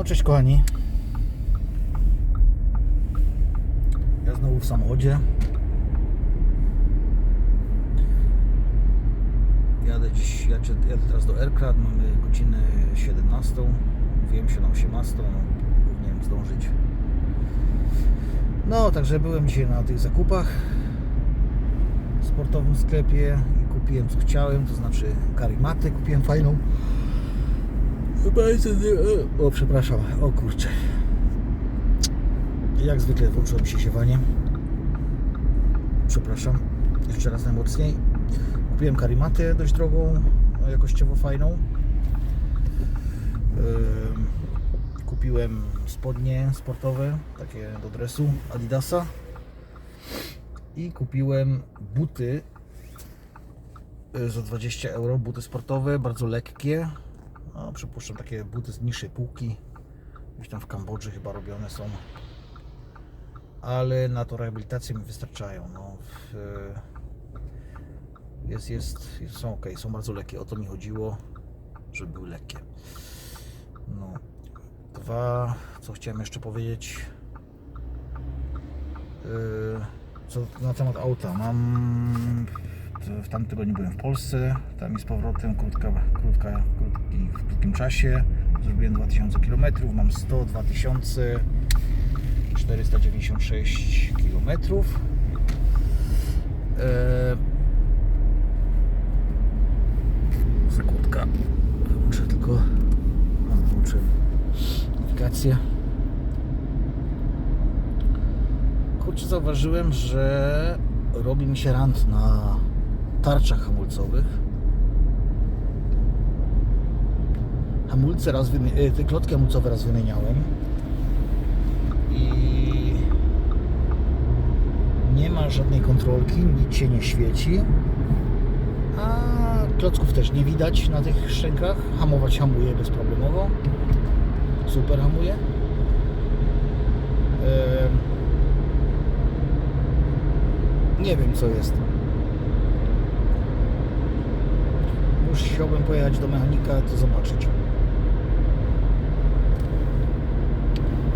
No cześć kochani. Ja znowu w samochodzie. Jadę dziś, jadę, teraz do Aircrad, mamy godzinę 17. Mówiłem się na 18, no powinienem zdążyć. No, także byłem dzisiaj na tych zakupach w sportowym sklepie i kupiłem co chciałem, to znaczy karimatę kupiłem fajną. Jest... O, przepraszam. O kurczę. Jak zwykle włączyło mi się siewanie. Przepraszam. Jeszcze raz najmocniej. Kupiłem karimatę dość drogą, jakościowo fajną. Kupiłem spodnie sportowe, takie do dresu Adidasa. I kupiłem buty y, za 20 euro, buty sportowe, bardzo lekkie. No, przypuszczam takie buty z niższej półki. Gdzieś tam w Kambodży chyba robione są. Ale na to rehabilitację mi wystarczają. No, w, jest, jest, jest, są ok, są bardzo lekkie. O to mi chodziło, żeby były lekkie. No. Dwa, co chciałem jeszcze powiedzieć. Yy, co na temat auta. Mam w tamtym tygodniu byłem w Polsce, tam i z powrotem krótka, krótka, krótki, w krótkim czasie. Zrobiłem 2000 km, mam 102 496 km. Eee, sekundka, muszę tylko włączę nawigację. Kurczę, zauważyłem, że robi mi się rant na tarczach hamulcowych. Hamulce raz e, te klotki hamulcowe raz wymieniałem i nie ma żadnej kontrolki, nic się nie świeci. A klocków też nie widać na tych szczękach. Hamować hamuje bezproblemowo. Super hamuje. Nie wiem co jest. Już chciałbym pojechać do mechanika, to zobaczyć.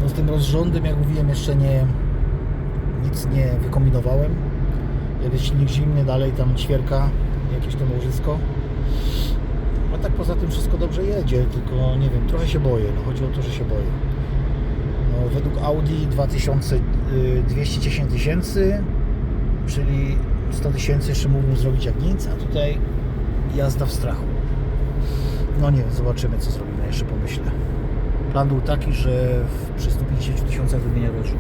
No z tym rozrządem, jak mówiłem, jeszcze nie nic nie wykombinowałem. Jak jest silnik zimny, dalej tam ćwierka, jakieś to łożysko. A tak poza tym wszystko dobrze jedzie, tylko nie wiem, trochę się boję. No chodzi o to, że się boję. No, według Audi 2000, y, 210 tysięcy, czyli 100 tysięcy jeszcze mógłbym zrobić jak nic, a tutaj jazda w strachu. No nie zobaczymy co zrobimy, jeszcze pomyślę. Plan był taki, że w, przy 150 tysiącach rozrzut.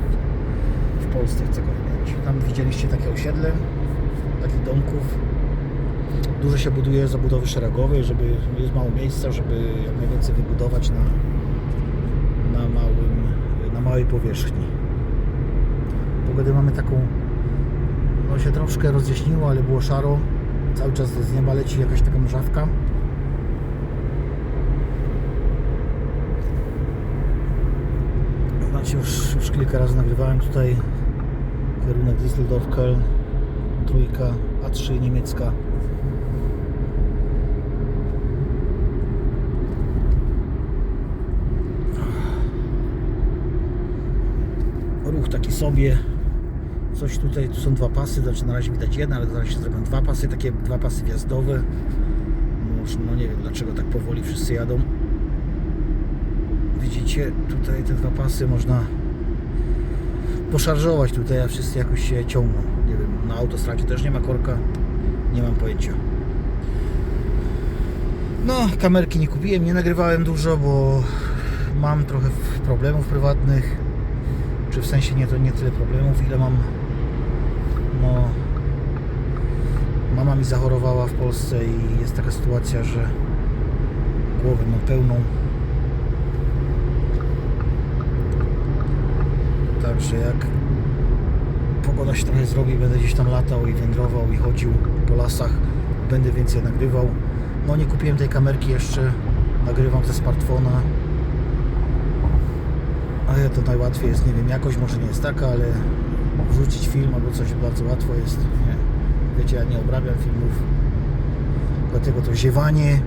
W Polsce chcę go wymienić. Tam widzieliście takie osiedle, takich domków. Dużo się buduje zabudowy szeregowej, żeby jest mało miejsca, żeby jak najwięcej wybudować na, na, małym, na małej powierzchni. Pogodę mamy taką, no się troszkę rozjaśniło, ale było szaro. Cały czas z nieba leci jakaś taka mrzawka. Znaczy już, już kilka razy nagrywałem tutaj kierunek Düsseldorf, Köln, trójka, A3 niemiecka. Ruch taki sobie. Coś tutaj, tu są dwa pasy, znaczy na razie widać jeden, ale zaraz się zrobią dwa pasy, takie dwa pasy wjazdowe. No nie wiem dlaczego tak powoli wszyscy jadą. Widzicie, tutaj te dwa pasy można poszarżować tutaj, a wszyscy jakoś się ciągną. Nie wiem, na autostradzie też nie ma korka, nie mam pojęcia. No, kamerki nie kupiłem, nie nagrywałem dużo, bo mam trochę problemów prywatnych. Czy w sensie nie to nie tyle problemów, ile mam no mama mi zachorowała w Polsce i jest taka sytuacja, że głowę mam pełną. Także jak pogoda się trochę zrobi, będę gdzieś tam latał i wędrował i chodził po lasach, będę więcej nagrywał. No nie kupiłem tej kamerki jeszcze, nagrywam ze smartfona. Ale to najłatwiej jest, nie wiem, jakość może nie jest taka, ale wrzucić film albo coś bardzo łatwo jest. Nie. Wiecie, ja nie obrabiam filmów, dlatego to ziewanie.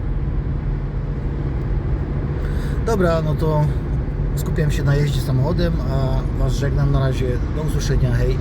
Dobra, no to skupiam się na jeździe samochodem, a Was żegnam na razie. Do usłyszenia, hej.